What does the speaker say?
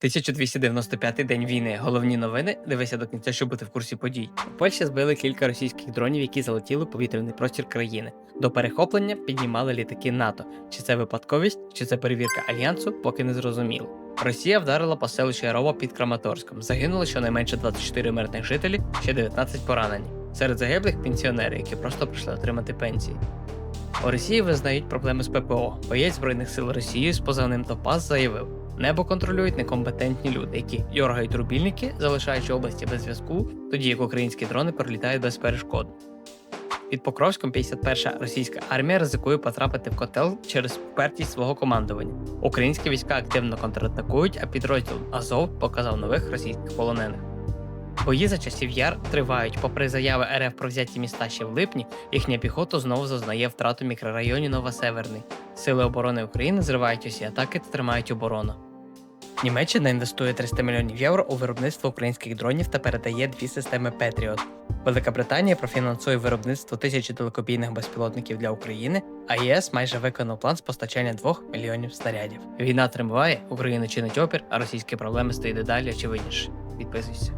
1295 день війни. Головні новини. Дивися до кінця, щоб бути в курсі подій. У Польщі збили кілька російських дронів, які залетіли у повітряний простір країни. До перехоплення піднімали літаки НАТО. Чи це випадковість, чи це перевірка альянсу, поки не зрозуміло. Росія вдарила по селищу Ярова під Краматорськом. Загинуло щонайменше 24 мирних жителі, ще 19 поранені. Серед загиблих пенсіонери, які просто прийшли отримати пенсії. У Росії визнають проблеми з ППО. Боєць Збройних сил Росії з позивним Топаз заявив: небо контролюють некомпетентні люди, які дергають рубільники, залишаючи області без зв'язку, тоді як українські дрони пролітають без перешкод. Під Покровськом 51-ша російська армія ризикує потрапити в котел через впертість свого командування. Українські війська активно контратакують, а підрозділ Азов показав нових російських полонених. Бої за часів яр тривають. Попри заяви РФ про взяті міста ще в липні, їхня піхота знову зазнає втрату мікрорайоні Новосеверний. Сили оборони України зривають усі атаки та тримають оборону. Німеччина інвестує 300 мільйонів євро у виробництво українських дронів та передає дві системи Patriot. Велика Британія профінансує виробництво тисячі далекобійних безпілотників для України, а ЄС майже виконав план з постачання 2 мільйонів снарядів. Війна триває, Україна чинить опір, а російські проблеми стають дедалі очевидніше. Підписуйся.